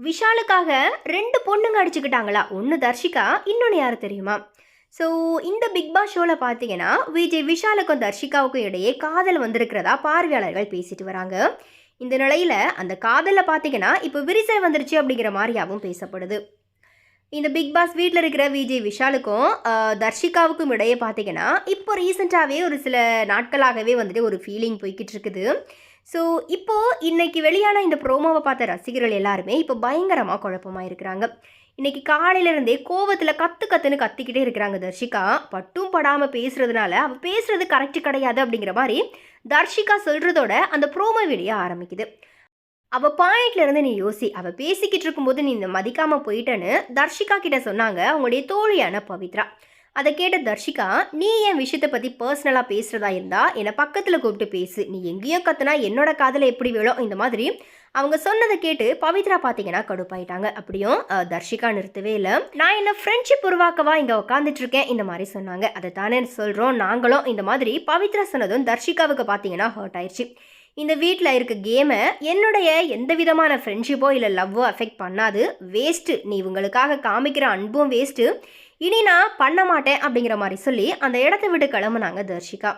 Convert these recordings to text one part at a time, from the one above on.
விஷாலுக்காக ரெண்டு பொண்ணுங்க அடிச்சுக்கிட்டாங்களா? ஒன்று தர்ஷிகா இன்னொன்று யார் தெரியுமா? ஸோ இந்த பிக் பாஸ் ஷோவில் பார்த்தீங்கன்னா விஜய் விஷாலுக்கும் தர்ஷிகாவுக்கும் இடையே காதல் வந்திருக்கிறதா பார்வையாளர்கள் பேசிட்டு வராங்க. இந்த நிலையில் அந்த காதலில் பார்த்தீங்கன்னா இப்போ விரிசல் வந்துருச்சு அப்படிங்கிற மாதிரியாகவும் பேசப்படுது. இந்த பிக் பாஸ் வீட்டில் இருக்கிற விஜய் விஷாலுக்கும் தர்ஷிகாவுக்கும் இடையே பார்த்தீங்கன்னா இப்போ ரீசெண்டாகவே ஒரு சில நாட்களாகவே வந்துட்டு ஒரு ஃபீலிங் போய்கிட்டு இருக்குது. ஸோ இப்போது இன்றைக்கி வெளியான இந்த ப்ரோமோவை பார்த்த ரசிகர்கள் எல்லாருமே இப்போ பயங்கரமாக குழப்பமாக இருக்கிறாங்க. இன்றைக்கி காலையிலேருந்தே கோவத்தில் கத்து கத்துன்னு கத்திக்கிட்டே இருக்கிறாங்க தர்ஷிகா. பட்டும் படாமல் பேசுகிறதுனால அவள் பேசுகிறது கரெக்ட் கிடையாது அப்படிங்கிற மாதிரி தர்ஷிகா சொல்கிறதோட அந்த ப்ரோமோ வீடியோ ஆரம்பிக்குது. அவள் பாயிண்ட்ல இருந்து நீ யோசி அவள் பேசிக்கிட்டு இருக்கும்போது நீ இந்த மதிக்காம போயிட்டேன்னு தர்ஷிகா கிட்ட சொன்னாங்க அவங்களுடைய தோழியான பவித்ரா. அதை கேட்ட தர்ஷிகா நீ என் விஷயத்தை பற்றி பர்சனலாக பேசுகிறதா இருந்தால் என்னை பக்கத்தில் கூப்பிட்டு பேசு. நீ எங்கேயோ கத்துனா என்னோட காதில் எப்படி வேணும் இந்த மாதிரி அவங்க சொன்னதை கேட்டு பவித்ரா பார்த்தீங்கன்னா கடுப்பாயிட்டாங்க. அப்படியும் தர்ஷிகா நிறுத்தவே இல்லை. நான் என்ன ஃப்ரெண்ட்ஷிப் உருவாக்கவா இங்கே உட்காந்துட்டு இருக்கேன் இந்த மாதிரி சொன்னாங்க. அதை தானே சொல்கிறோம் நாங்களும் இந்த மாதிரி பவித்ரா சொன்னதும் தர்ஷிகாவுக்கு பார்த்தீங்கன்னா ஹர்ட் ஆயிடுச்சு இந்த வீட்டில் இருக்க கேமை என்னுடைய எந்த விதமான ஃப்ரெண்ட்ஷிப்போ இல்லை லவ்வோ அஃபெக்ட் பண்ணாது. வேஸ்ட்டு நீ இவங்களுக்காக காமிக்கிற அன்பும் வேஸ்ட்டு இனி நான் பண்ண மாட்டேன் அப்படிங்கிற மாதிரி சொல்லி அந்த இடத்த விட்டு கிளம்புனாங்க தர்ஷிகா.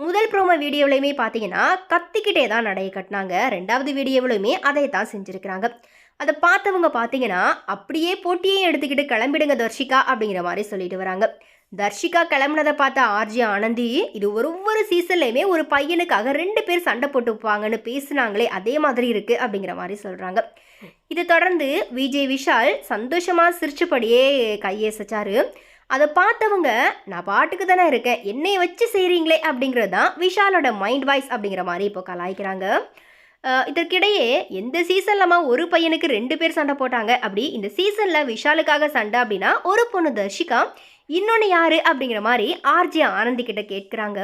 முதல் ப்ரோமோ வீடியோவிலையுமே பார்த்தீங்கன்னா கத்திக்கிட்டே தான் நடைய கட்டினாங்க. ரெண்டாவது வீடியோவிலையுமே அதை தான் செஞ்சுருக்கிறாங்க. அதை பார்த்தவங்க பார்த்தீங்கன்னா அப்படியே போட்டியே எடுத்துக்கிட்டு கிளம்பிடுங்க தர்ஷிகா அப்படிங்கிற மாதிரி சொல்லிட்டு வராங்க. தர்ஷிகா கிளம்புனதை பார்த்த ஆர்ஜி ஆனந்தி இது ஒரு ஒவ்வொரு சீசன்லையுமே ஒரு பையனுக்காக ரெண்டு பேர் சண்டை போட்டுப்பாங்கன்னு பேசுனாங்களே அதே மாதிரி இருக்கு அப்படிங்கிற மாதிரி சொல்றாங்க. இதை தொடர்ந்து விஜய் விஷால் சந்தோஷமா சிரிச்சபடியே கையேசிச்சாரு அதை பார்த்தவங்க நான் பாட்டுக்கு தானே இருக்கேன் என்னை வச்சு செய்கிறீங்களே அப்படிங்கிறது தான் விஷாலோட மைண்ட் வாய்ஸ் அப்படிங்கிற மாதிரி இப்போ கலாய்க்கிறாங்க. இதற்கிடையே எந்த சீசன்லமா ஒரு பையனுக்கு ரெண்டு பேர் சண்டை போட்டாங்க? அப்படி இந்த சீசனில் விஷாலுக்காக சண்டை அப்படின்னா ஒரு பொண்ணு தர்ஷிகா இன்னொன்று யார் அப்படிங்கிற மாதிரி ஆர்ஜி ஆனந்தி கிட்ட கேட்குறாங்க.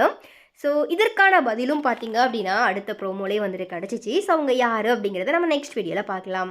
ஸோ இதற்கான பதிலும் பார்த்தீங்க அப்படின்னா அடுத்த ப்ரோமோலே வந்துட்டு கிடச்சிச்சு ஸோ அவங்க யார் அப்படிங்கிறத நம்ம நெக்ஸ்ட் வீடியோவில் பார்க்கலாம்.